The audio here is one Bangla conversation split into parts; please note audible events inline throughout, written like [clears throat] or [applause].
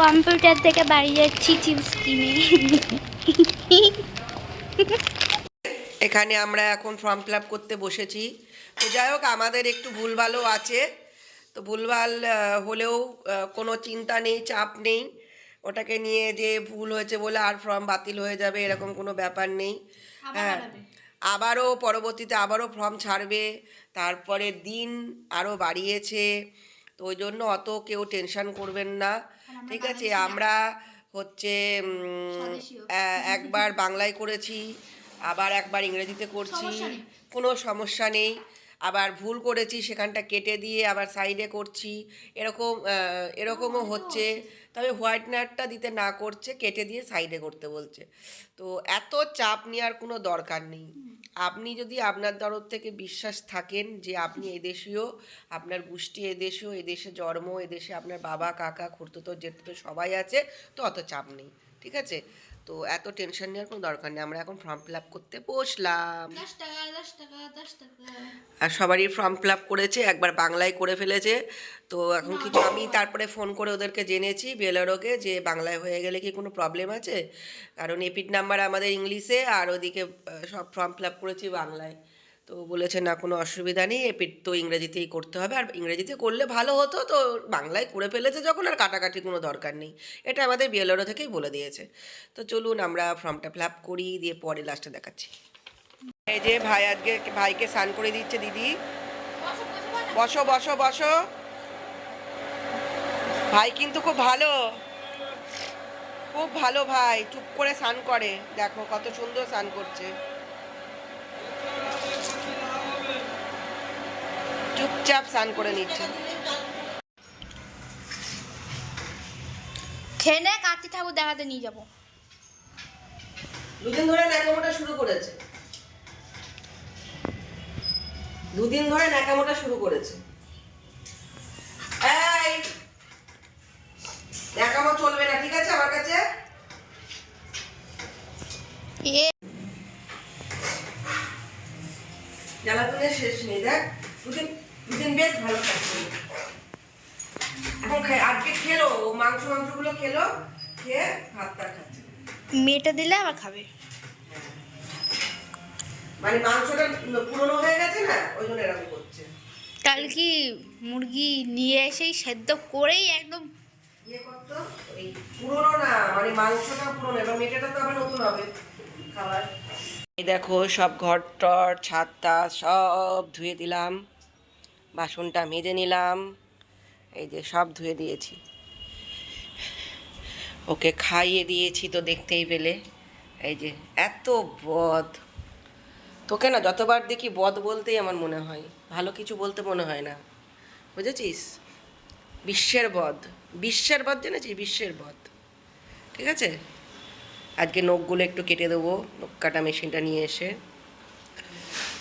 কম্পিউটার থেকে বাড়ি যাচ্ছি চিপস কিনে। এখানে আমরা এখন ফর্ম ফিল আপ করতে বসেছি। তো যাই হোক আমাদের একটু ভুলভালও আছে। তো ভুলভাল হলেও কোনো চিন্তা নেই চাপ নেই। ওটাকে নিয়ে যে ভুল হয়েছে বলে আর ফর্ম বাতিল হয়ে যাবে এরকম কোনো ব্যাপার নেই। হ্যাঁ আবারও পরবর্তীতে আবারও ফর্ম ছাড়বে। তারপরে দিন আরও বাড়িয়েছে। তো ওই জন্য অত কেউ টেনশান করবেন না। ঠিক আছে আমরা হচ্ছে একবার বাংলায় করেছি আবার একবার ইংরেজিতে করছি কোনো সমস্যা নেই। আবার ভুল করেছি সেখানটা কেটে দিয়ে আবার সাইডে করছি এরকম এরকমও হচ্ছে। তবে হোয়াইটনারটা দিতে না করছে, কেটে দিয়ে সাইডে করতে বলছে। তো এত চাপ নেওয়ার কোনো দরকার নেই। আপনি যদি আপনার তরফ থেকে বিশ্বাস থাকেন যে আপনি এদেশীয়, আপনার গোষ্ঠী এদেশীয়, এদেশে জন্ম, এদেশে আপনার বাবা, কাকা, খুড়তুতো তো সবাই আছে, তো অত চাপ নেই। ঠিক আছে? তো এত টেনশন নেওয়ার কোনো দরকার নেই। আমরা এখন ফর্ম ফিল আপ করতে বসলাম। আর সবারই ফর্ম ফিল আপ করেছে একবার বাংলায় করে ফেলেছে। তো এখন কিছু আমি তারপরে ফোন করে ওদেরকে জেনেছি বেলারোকে যে বাংলায় হয়ে গেলে কি কোনো প্রবলেম আছে? কারণ এপিড নাম্বার আমাদের ইংলিশে আর ওদিকে সব ফর্ম ফিল আপ করেছি বাংলায়। তো বলেছে, না, কোনো অসুবিধা নেই এপিড তো ইংরেজিতেই করতে হবে। আর ইংরেজিতে করলে ভালো হতো, তো বাংলায় করে ফেলেছে যখন, আর কাটাকাটি কোনো দরকার নেই। এটা আমাদের বিএলআরও থেকেই বলে দিয়েছে। তো চলুন আমরা ফর্মটা ফিল আপ করি, দিয়ে পরে লাস্টে দেখাচ্ছি। এই যে ভাই আজকে ভাইকে স্নান করে দিচ্ছে, দিদি। বসো বসো বসো। ভাই কিন্তু খুব ভালো। খুব ভালো ভাই, চুপ করে স্নান করে। দেখো কত সুন্দর স্নান করছে। চুপচাপ স্নান করে নিচ্ছে। খেয়ে কার্তিক ঠাকুর দেখাতে নিয়ে যাব। দুদিন ধরে ন্যাকামোটা শুরু করেছে। দুদিন ধরে ন্যাকামোটা শুরু করেছে। এই ন্যাকামো চলবে না ঠিক আছে আমার কাছে? জ্বালাতনের শেষ নেই দেখ। দুদিন দুদিন বেশ ভালো খাচ্ছে এখন আজকে খেলো মাংস মাংসগুলো খেলো খেয়ে ভাতটা খাচ্ছে। মেয়েটা দিলে আবার খাবে। মানে মাংসটা পুরনো হয়ে গেছে না ওই জন্য এরকম করছে। কাল কি মুরগি নিয়ে এসেই সেদ্ধ করেই একদম ইয়ে করতো পুরনো না মানে মাংসটা পুরনো এবার মেটেটা তো আবার নতুন হবে খাবার। এই দেখো সব ঘর টর ছাদটা সব ধুয়ে দিলাম। বাসনটা মেজে নিলাম। এই যে সব ধুয়ে দিয়েছি। ওকে খাইয়ে দিয়েছি তো দেখতেই পেলে। এই যে এত বদ। তোকে না যতবার দেখি বদ বলতেই আমার মনে হয়। ভালো কিছু বলতে মনে হয় না। বুঝেছিস? বিশ্বের বদ। বিশ্বের বদ জেনেছিস? বিশ্বের বদ। ঠিক আছে? আজকে নখগুলো একটু কেটে দেবো। নখ কাটা মেশিনটা নিয়ে এসে।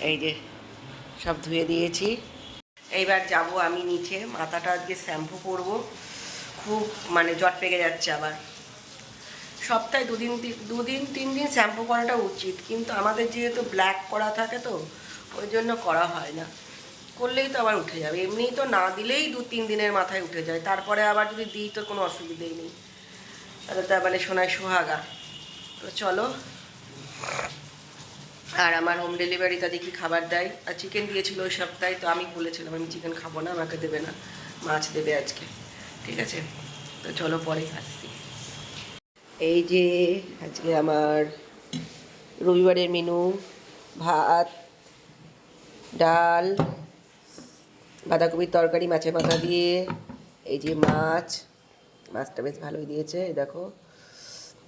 এই যে সব ধুয়ে দিয়েছি। এইবার যাব আমি নিচে, মাথাটা আজকে শ্যাম্পু করব। খুব মানে জট পেকে যাচ্ছে আবার। সপ্তাহে দুদিন দুদিন, তিন দিন শ্যাম্পু করাটা উচিত, কিন্তু আমাদের যেহেতু ব্ল্যাক করা থাকে তো, ওই জন্য করা হয় না। করলেই তো আবার উঠে যাবে। এমনিই তো না দিলেই দু, তিন দিনের মাথায় উঠে যায়। তারপরে আবার যদি দিই তো কোনো অসুবিধেই নেই। তাহলে তো মানে সোনায় সোহাগা। তো চলো। আর আমার হোম ডেলিভারিটা দেখি খাবার দেয়। আর চিকেন দিয়েছিল ওই সপ্তাহে, তো আমি বলেছিলাম, আমি চিকেন খাব না, আমাকে দেবে না। মাছ দেবে আজকে। ঠিক আছে? তো চলো পরে আসছি। এই যে আজকে আমার রবিবারের মেনু ভাত, ডাল, বাঁধাকপির তরকারি, মাছের মাথা দিয়ে, এই যে মাছ, মাছটা বেশ ভালোই দিয়েছে দেখো।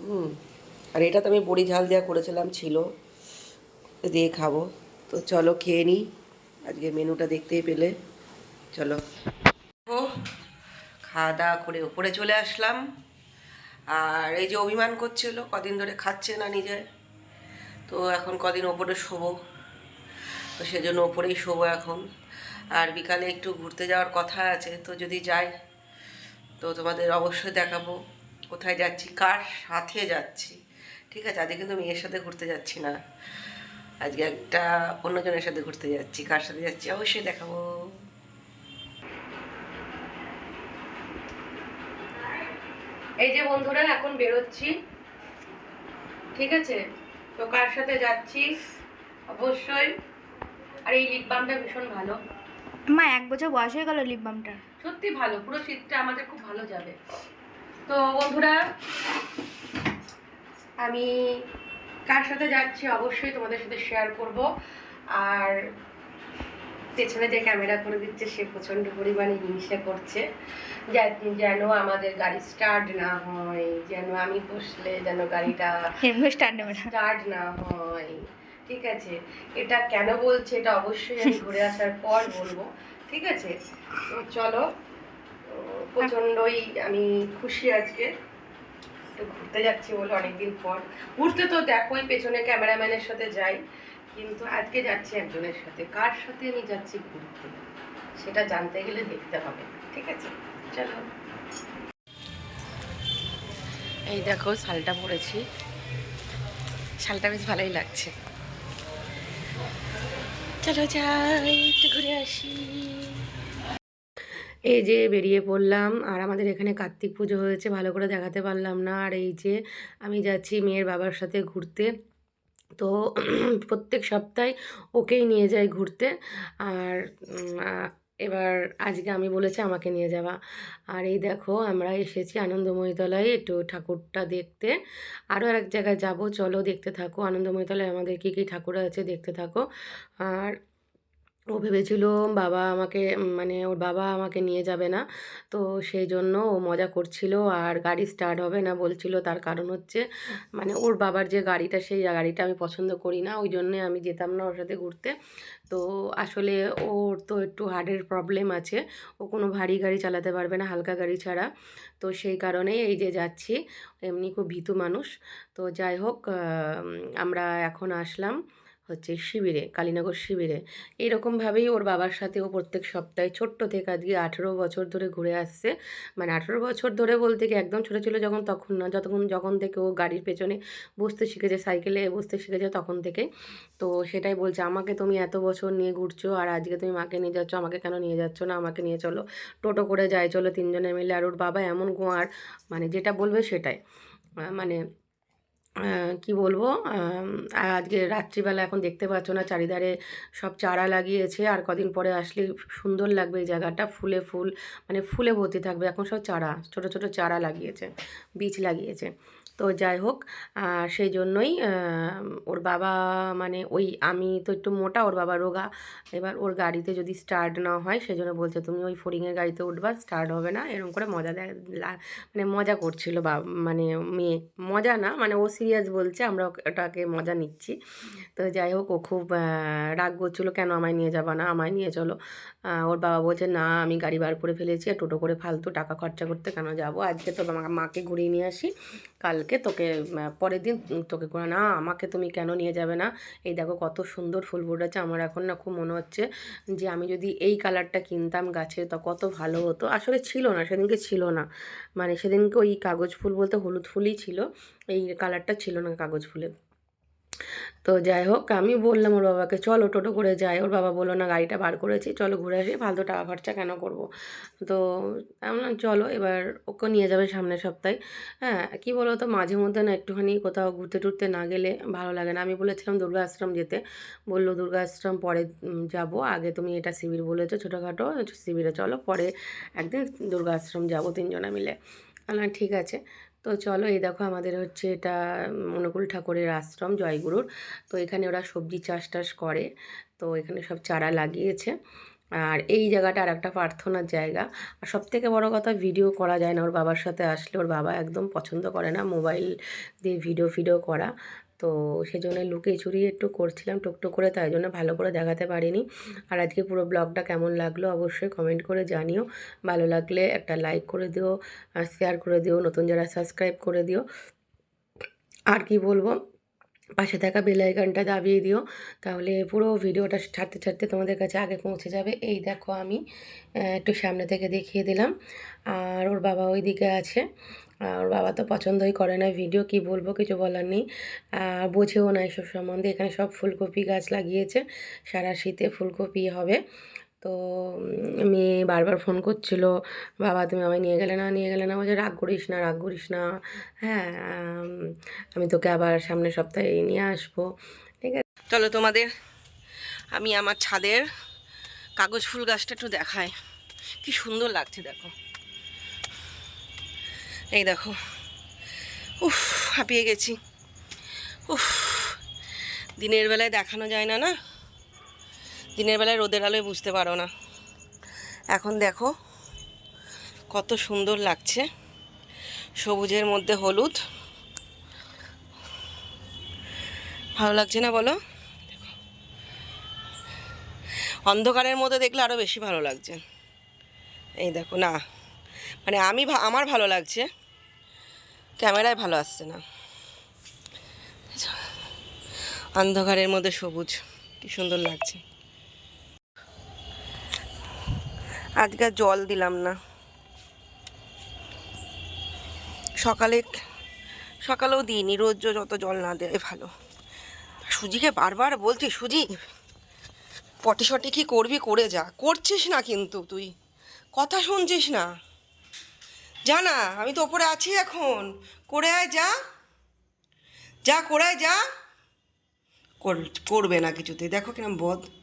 হুম, আর এটা তো আমি বড়ি ঝাল দেওয়া করেছিলাম, ছিল। দিয়ে খাব। তো চলো খেয়ে নিই। আজকে মেনুটা দেখতেই পেলে। চলো। ও খাওয়া দাওয়া করে উপরে চলে আসলাম। আর এই যে অভিমান করছিল, কদিন ধরে খাচ্ছে না নিজে। তো এখন কদিন ওপরে শোবো। তো সেজন্য ওপরেই শোবো এখন। আর বিকালে একটু ঘুরতে যাওয়ার কথা আছে, তো যদি যাই, তো তোমাদের অবশ্যই দেখাবো। কোথায় যাচ্ছি, কার সাথে যাচ্ছি। ঠিক আছে, আজকে কিন্তু মেয়ের সাথে ঘুরতে যাচ্ছি না। আজকে একটা অন্যজনের সাথে ঘুরতে যাচ্ছি কার সাথে যাচ্ছি অবশ্যই দেখাবো। এই যে বন্ধুরা এখন বেরোচ্ছি। ঠিক আছে? তো কার সাথে যাচ্ছি? অবশ্যই। আর এই লিপ বামটা ভীষণ ভালো। মা এক বছর বয়স হয়ে গেল লিপ বামটার সত্যি ভালো পুরো শীতটা আমাদের খুব ভালো যাবে। তো বন্ধুরা আমি কার সাথে যাচ্ছি অবশ্যই তোমাদের সাথে শেয়ার করব। আর পেছনে যে ক্যামেরা করে দিচ্ছে সে প্রচণ্ড পরিমাণে হিংসা করছে। যেন আমাদের গাড়ি স্টার্ট না হয় যেন আমি বসলে যেন গাড়িটা স্টার্ট না। হয়। ঠিক আছে? এটা কেন বলছে এটা অবশ্যই আমি ঘুরে আসার পর বলব। ঠিক আছে? তো চলো প্রচণ্ডই আমি খুশি আজকে। একটু ঘুরতে যাচ্ছি বলে অনেকদিন পর। ঘুরতে তো দেখোই পেছনে ক্যামেরাম্যানের সাথে যাই, কিন্তু আজকে যাচ্ছি একজনের সাথে। কার সাথে আমি যাচ্ছি ঘুরতে, সেটা জানতে গেলে দেখতে হবে, ঠিক আছে? চলো। এই দেখো, শালটা পরেছি। শালটা বেশ ভালোই লাগছে। চলো যাই, একটু ঘুরে আসি। এই যে বেরিয়ে পড়লাম, আর আমাদের এখানে কার্তিক পুজো হয়েছে, ভালো করে দেখাতে পারলাম না। আর এই যে আমি যাচ্ছি মেয়ের বাবার সাথে ঘুরতে, তো [clears throat] প্রত্যেক সপ্তাহে ওকেই নিয়ে যাই ঘুরতে। আর এবার আজকে আমি বলেছি আমাকে নিয়ে যাওয়া। আর এই দেখো, আমরা এসেছি আনন্দময়ীতলায় একটু ঠাকুরটা দেখতে। আরও এক জায়গায় যাব, চলো দেখতে থাকো। আনন্দময়ীতলায় আমাদের কী কী ঠাকুর আছে দেখতে থাকো। আর ও ভেবেছিল, বাবা আমাকে মানে ওর বাবা আমাকে নিয়ে যাবে না। তো সেই জন্য ও মজা করছিল আর গাড়ি স্টার্ট হবে না বলছিল। তার কারণ হচ্ছে মানে ওর বাবার যে গাড়িটা, সেই গাড়িটা আমি পছন্দ করি না। ওই জন্যে আমি যেতাম না ওর সাথে ঘুরতে। তো আসলে ওর তো একটু হার্টের প্রবলেম আছে। ও কোনো ভারী গাড়ি চালাতে পারবে না, হালকা গাড়ি ছাড়া। তো সেই কারণেই এই যে যাচ্ছি, এমনি খুব ভীতু মানুষ। তো যাই হোক আমরা এখন আসলাম। হচ্ছে শিবিরে, কালীনগর শিবিরে। এরকমভাবেই ওর বাবার সাথে ও প্রত্যেক সপ্তাহে ছোট্ট থেকে আজকে আঠেরো বছর ধরে ঘুরে আসছে। মানে আঠেরো বছর ধরে বলতে কি একদম ছোটো ছিল যখন তখন না, যতক্ষণ যখন থেকে ও গাড়ির পেছনে বসতে শিখেছে, সাইকেলে বসতে শিখেছে তখন থেকে। তো সেটাই বলছে, আমাকে তুমি এত বছর নিয়ে ঘুরছো আর আজকে তুমি মাকে নিয়ে যাচ্ছ, আমাকে কেন নিয়ে যাচ্ছ না? আমাকে নিয়ে চলো, টোটো করে যাই, চলো তিনজনে মিলে। আর ওর বাবা এমন গোয়ার মানে যেটা বলবে সেটাই। মানে কি বলব? আজকে রাত্রিবেলা এখন দেখতে পাচ্ছ না, চারিধারে সব চারা লাগিয়েছে। আর কদিন পরে আসলে সুন্দর লাগবে এই জায়গাটা। ফুলে ফুল মানে ফুলে ভর্তি থাকবে। এখন সব চারা, ছোট ছোট চারা লাগিয়েছে, বীজ লাগিয়েছে। তো যাই হোক সেই জন্যই ওর বাবা মানে ওই আমি তো একটু মোটা, ওর বাবা রোগা। এবার ওর গাড়িতে যদি স্টার্ট না হয়, সেই জন্য বলছে, তুমি ওই ফড়িংয়ের গাড়িতে উঠবা স্টার্ট হবে না। এরকম করে মজা দেয় মানে মজা করছিল বা মানে মেয়ে। মজা না মানে ও সিরিয়াস বলছে, আমরা ওটাকে মজা নিচ্ছি। তো যাই হোক, ও খুব রাগ করছিল, কেন আমায় নিয়ে যাবা না? আমায় নিয়ে চলো। ওর বাবা বলছে, না, আমি গাড়ি বার করে ফেলেছি আর টোটো করে ফালতু টাকা খরচা করতে কেন যাব? আজকে তো মাকে ঘুরিয়ে নিয়ে আসি, কালকে তোকে পরের দিন তোকে করে না, আমাকে তুমি কেন নিয়ে যাবে না? এই দেখো কত সুন্দর ফুল ফুটেছে, আমার এখন না খুব মনে হচ্ছে যে আমি যদি এই কালারটা কিনতাম গাছে, তো কত ভালো হতো। আসলে ছিল না, সেদিনকে ছিল না। মানে সেদিনকে ওই কাগজ ফুল বলতে হলুদ ফুলই ছিল, এই কালারটা ছিল না কাগজ ফুলের। তো যাই হোক, আমি বললাম ওর বাবাকে, চলো টোটো করে যাই ওর বাবা বলল, না, গাড়িটা বার করেছি, চলো ঘুরে আসি, ফালতু টাকা খরচা কেন করব? তো বললাম, চলো, এবার ওকে নিয়ে যাবে সামনের সপ্তাহে। হ্যাঁ কী বলো তো মাঝে মধ্যে না একটুখানি কোথাও ঘুরতে টুরতে না গেলে ভালো লাগে না। আমি বলেছিলাম দুর্গা আশ্রম যেতে। বলল, দুর্গা আশ্রম পরে যাব। আগে তুমি এটা শিবির বলেছ ছোটোখাটো, শিবিরে চলো, পরে একদিন দুর্গা আশ্রম যাব তিনজনে মিলে। বললাম, ঠিক আছে। তো চলো এই দেখো আমাদের হচ্ছে এটা অনুকূল ঠাকুরের আশ্রম, জয়গুরুর। তো এখানে ওরা সবজি চাষ টাস করে। তো এখানে সব চারা লাগিয়েছে। আর এই জায়গাটা আর একটা প্রার্থনার জায়গা। আর সব থেকে বড়ো কথা ভিডিও করা যায় না। ওর বাবার সাথে আসলে ওর বাবা একদম পছন্দ করে না মোবাইল দিয়ে ভিডিও ফিডিও করা। তো সেজন্য লুকিয়ে চুরিয়ে একটু করছিলাম টুকটুক করে, তাই জন্য ভালো করে দেখাতে পারিনি। আর আজকে পুরো ব্লগটা কেমন লাগল অবশ্যই কমেন্ট করে জানিও। ভালো লাগলে একটা লাইক করে দিও শেয়ার করে দিও, নতুন যারা সাবস্ক্রাইব করে দিও। আর কি বলব? পাশে থাকা বেল আইকনটা দাবিয়ে দিও। তাহলে পুরো ভিডিওটা ছাড়তে ছাড়তে তোমাদের কাছে আগে পৌঁছে যাবে। এই দেখো আমি একটু সামনে থেকে দেখিয়ে দিলাম। আর ওর বাবা ওই দিকে আছে ওর বাবা তো পছন্দই করে না ভিডিও কি বলব কিছু বলার নেই। আর বোঝেও না এসব সম্বন্ধে। এখানে সব ফুলকপি গাছ লাগিয়েছে। সারা শীতে ফুলকপি হবে। তো মেয়ে বারবার ফোন করছিল, বাবা, তুমি আমায় নিয়ে গেলে না, নিয়ে গেলে না? বলছে, রাগ করিস না, রাগ করিস না। হ্যাঁ আমি তোকে আবার সামনের সপ্তাহে নিয়ে আসব। ঠিক আছে। চলো তোমাদের, আমি আমার ছাদের কাগজ ফুল গাছটা একটু দেখাই। কি সুন্দর লাগছে, দেখো। এই দেখো। উফ, হাঁপিয়ে গেছি। উফ, দিনের বেলায় দেখানো যায় না না? দিনের বেলায় রোদের আলোয় বুঝতে পারো না। এখন দেখো কত সুন্দর লাগছে। সবুজের মধ্যে হলুদ। ভালো লাগছে না বলো? অন্ধকারের মধ্যে দেখলে আরও বেশি ভালো লাগছে। এই দেখো, না। মানে আমি আমার ভালো লাগছে। ক্যামেরায় ভালো আসছে না। অন্ধকারের মধ্যে সবুজ। কি সুন্দর লাগছে। আজকে জল দিলাম না। সকালে সকালেও দিইনি রোজ অত জল না দেয় ভালো। সুজিকে বারবার বলছি, সুজি পটি শটি কি করবি, করে যা। করছিস না কিন্তু তুই। কথা শুনছিস না। জানা আমি তো ওপরে আছি এখন। করে আয়, যা। যা, করে যা। করবে না কিছুতে দেখো কিরম বদ